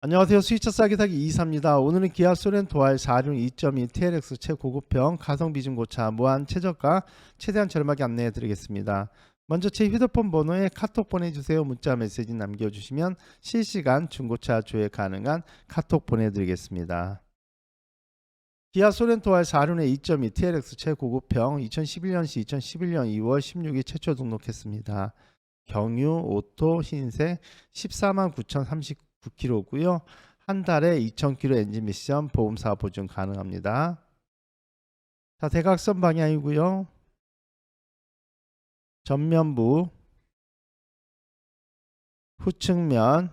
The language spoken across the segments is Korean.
안녕하세요. 수입차 싸게 사기 2사입니다. 오늘은 기아 소렌 도알 4륜 2.2 TLX 최고급형 가성비 중고차 무한 최저가 최대한 저렴하게 안내해 드리겠습니다. 먼저 제 휴대폰 번호에 카톡 보내주세요. 문자 메시지 남겨주시면 실시간 중고차 조회 가능한 카톡 보내드리겠습니다. 기아 소렌토와 4륜의 2.2 TLX 최고급형 2011년시 2011년 2월 16일 최초 등록했습니다. 경유, 오토, 흰색 149,039 9kg고요. 한 달에 2,000km 엔진 미션 보험사 보증 가능합니다. 자, 대각선 방향이고요. 전면부, 후측면,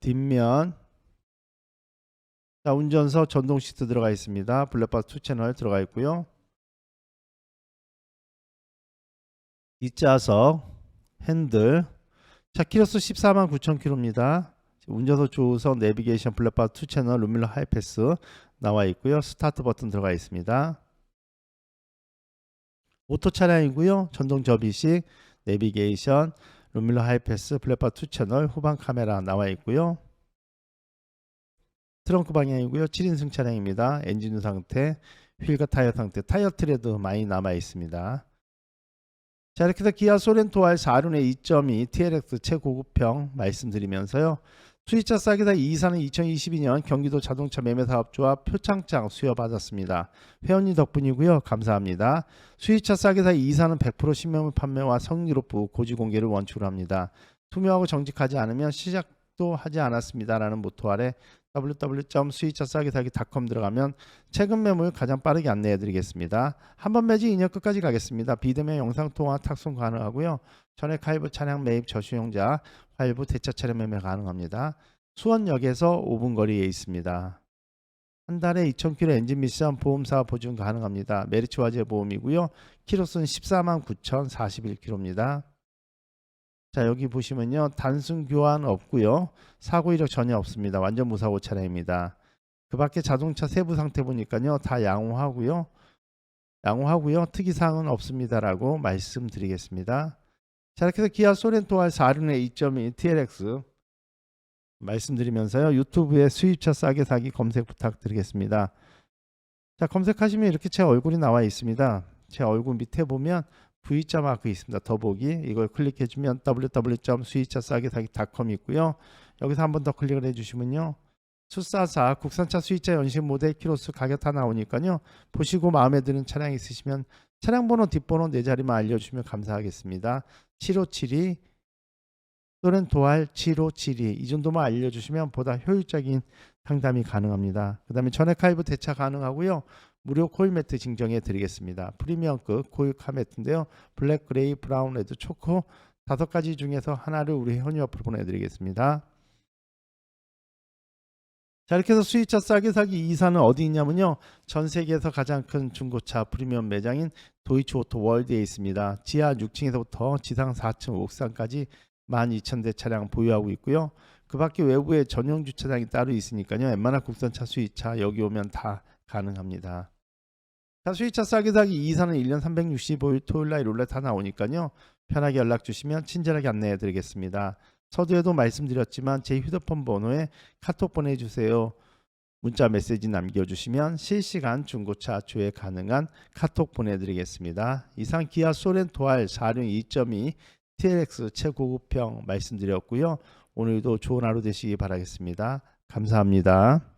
뒷면, 자, 운전석 전동 시트 들어가 있습니다. 블랙박스 2 채널 들어가 있고요. 뒷좌석, 핸들, 자 키로수 14만 9천 킬로입니다. 운전석 조우석 내비게이션 블랙박스 2 채널 루밀러 하이패스 나와 있고요. 스타트 버튼 들어가 있습니다. 오토 차량이고요. 전동 접이식 내비게이션 루밀러 하이패스 블랙박스 2 채널 후방 카메라 나와 있고요. 트렁크 방향이고요. 7인승 차량입니다. 엔진 상태, 휠과 타이어 상태, 타이어 트레드 많이 남아 있습니다. 자 이렇게 해서 기아 소렌토 R 4륜의 2.2 TLX 최고급형 말씀드리면서요. 수입차 싸게다 이사는 2022년 경기도 자동차 매매사업조합 표창장 수여받았습니다. 회원님 덕분이고요. 감사합니다. 수입차 싸게다 이사는 100% 신명물 판매와 성의롭고 고지 공개를 원칙으로 합니다. 투명하고 정직하지 않으면 시작도 하지 않았습니다라는 모토 아래 www.수입차싸게사기.com 들어가면 최근 매물 가장 빠르게 안내해 드리겠습니다. 한 번 매지 2년 끝까지 가겠습니다. 비대면 영상 통화 탁송 가능하고요. 전액 할부 차량 매입 저수용자 할부 대차 차량 매매 가능합니다. 수원역에서 5분 거리에 있습니다. 한 달에 2,000km 엔진 미션 보험사 보증 가능합니다. 메리츠 화재 보험이고요. 키로수는 14만 9,041km입니다. 자 여기 보시면요. 단순 교환 없고요. 사고 이력 전혀 없습니다. 완전 무사고 차량입니다. 그 밖에 자동차 세부 상태 보니까요. 다 양호하고요. 양호하고요. 특이사항은 없습니다라고 말씀드리겠습니다. 자 이렇게 해서 기아 소렌토 R 4륜의 2.2 TLX 말씀드리면서요. 유튜브에 수입차 싸게 사기 검색 부탁드리겠습니다. 자 검색하시면 이렇게 제 얼굴이 나와 있습니다. 제 얼굴 밑에 보면 V자 마크 있습니다. 더보기 이걸 클릭해주면 www.수입차싸게사기.com 있고요. 여기서 한 번 더 클릭을 해주시면요. 수사사 국산차 수입차 연식 모델 키로수 가격 다 나오니까요. 보시고 마음에 드는 차량 있으시면 차량 번호 뒷번호 네 자리만 알려주시면 감사하겠습니다. 7572 또는 도알 7572 이 정도만 알려주시면 보다 효율적인 상담이 가능합니다. 그 다음에 전액 할부 대차 가능하고요. 무료 코일 매트 증정해 드리겠습니다. 프리미엄급 코일 카 매트인데요. 블랙, 그레이, 브라운, 레드, 초코 다섯 가지 중에서 하나를 우리 현유 앞으로 보내드리겠습니다. 자 이렇게 해서 수입차 싸게 사기 이사는 어디 있냐면요. 전 세계에서 가장 큰 중고차 프리미엄 매장인 도이치 오토 월드에 있습니다. 지하 6층에서부터 지상 4층 옥상까지 12,000대 차량 보유하고 있고요. 그 밖에 외부에 전용 주차장이 따로 있으니까요. 웬만한 국산차 수입차 여기 오면 다 가능합니다. 자, 수입차 싸게 사기 이사는 1년 365일 토요일 날 룰렛 다 나오니까요. 편하게 연락 주시면 친절하게 안내해 드리겠습니다. 서두에도 말씀드렸지만 제 휴대폰 번호에 카톡 보내주세요. 문자 메시지 남겨주시면 실시간 중고차 조회 가능한 카톡 보내드리겠습니다. 이상 기아 소렌토 R 4륜 2.2 TLX 최고급형 말씀드렸고요. 오늘도 좋은 하루 되시기 바라겠습니다. 감사합니다.